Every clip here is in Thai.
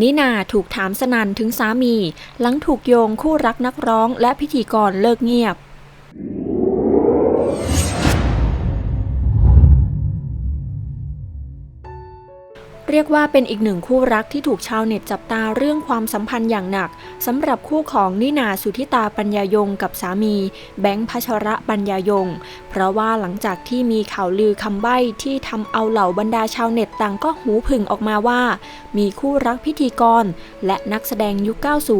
นินาถูกถามสนันถึงสามี หลังถูกโยงคู่รักนักร้องและพิธีกรเลิกเงียบ เรียกว่าเป็นอีกหนึ่งคู่รักที่ถูกชาวเน็ตจับตาเรื่องความสัมพันธ์อย่างหนักสำหรับคู่ของนินาสุธิตาปัญญายงกับสามี แบงค์พัชระปัญญายง เพราะว่าหลังจากที่มีข่าวลือคำใบ้ที่ทำเอาเหล่าบรรดาชาวเน็ตต่างก็หูผึ่งออกมาว่า มีคู่รักพิธีกร และนักแสดงยุค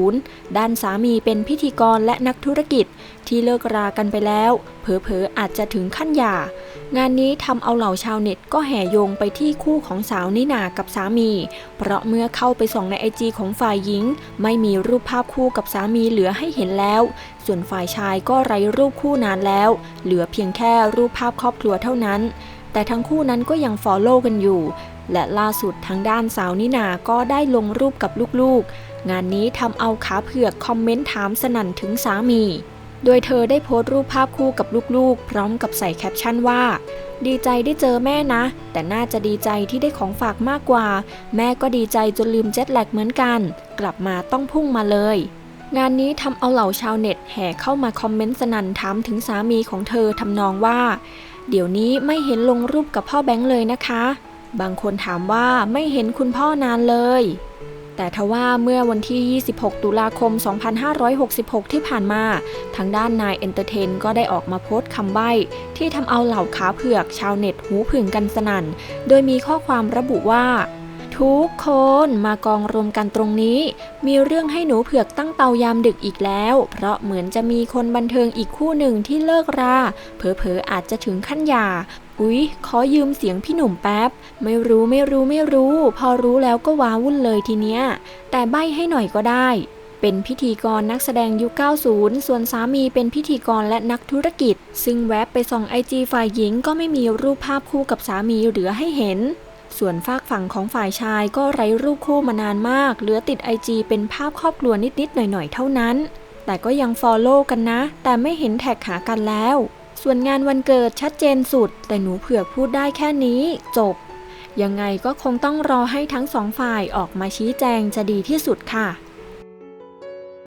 90 ด้านสามีเป็นพิธีกรและนักธุรกิจ ที่เลิกรากันไปแล้ว เผลอๆอาจจะถึงขั้นหย่างานนี้ทำเอาเหล่าชาวเน็ตก็แห่โยงไปที่คู่ของสาวนินากับสามี เพราะเมื่อเข้าไปส่องในไอจีของฝ่ายหญิง ไม่มีรูปภาพคู่กับสามีเหลือให้เห็นแล้ว ส่วนฝ่ายชายก็ไร้รูปคู่นานแล้ว เหลือเพียงแค่รูปภาพครอบครัวเท่านั้น แต่ทั้งคู่นั้นก็ยังฟอลโล่กันอยู่ และล่าสุดทางด้านสาวนินาก็ได้ลงรูปกับลูกๆ งานนี้ทำเอาขาเผือกคอมเมนต์ถามสนั่นถึงสามี โดยเธอได้โพสต์รูปภาพคู่กับลูกๆ พร้อมกับใส่แคปชั่นว่า ดีใจได้เจอแม่นะ แต่น่าจะดีใจที่ได้ของฝากมากกว่า แม่ก็ดีใจจนลืมเจ็ตแลกเหมือนกัน กลับมาต้องพุ่งมาเลย งานนี้ทำเอาเหล่าชาวเน็ตแห่เข้ามาคอมเมนต์สนั่นถามถึงสามีของเธอทำนองว่า เดี๋ยวนี้ไม่เห็นลงรูปกับพ่อแบงค์เลยนะคะ บางคนถามว่าไม่เห็นคุณพ่อนานเลย แต่ทว่าเมื่อวันที่ 26 ตุลาคม 2566 ที่ผ่านมา ทางด้านนายเอนเตอร์เทนก็ได้ออกมาโพสต์คำใบ้ที่ทำเอาเหล่าขาเผือกชาวเน็ตหูผึ่งกันสนั่น โดยมีข้อความระบุว่าทุกคนมากองรวมกันตรงนี้ มีเรื่องให้หนูเผือกตั้งเตายามดึกอีกแล้ว เพราะเหมือนจะมีคนบันเทิงอีกคู่หนึ่งที่เลิกรา เผลอๆอาจจะถึงขั้นหย่า อุ๊ย ขอยืมเสียงพี่หนุ่มแป๊บ ไม่รู้ไม่รู้ไม่รู้ พอรู้แล้วก็ว้าวุ่นเลยทีเนี้ย แต่ใบ้ให้หน่อยก็ได้ เป็นพิธีกรนักแสดงยุค 90 ส่วนสามีเป็นพิธีกรและนักธุรกิจ ซึ่งแวบไปส่องไอจีฝ่ายหญิงก็ไม่มีรูปภาพคู่กับสามีเหลือให้เห็น ส่วนฝากฝั่งของฝ่ายชายก็ไร้รูปคู่มานานมาก เหลือติดไอจีเป็นภาพครอบครัวนิดๆหน่อยๆเท่านั้น แต่ก็ยังฟอลโล่กันนะ แต่ไม่เห็นแท็กหากันแล้ว ส่วนงานวันเกิดชัดเจนสุด แต่หนูเผือกพูดได้แค่นี้จบ ยังไงก็คงต้องรอให้ทั้งสองฝ่ายออกมาชี้แจงจะดีที่สุดค่ะ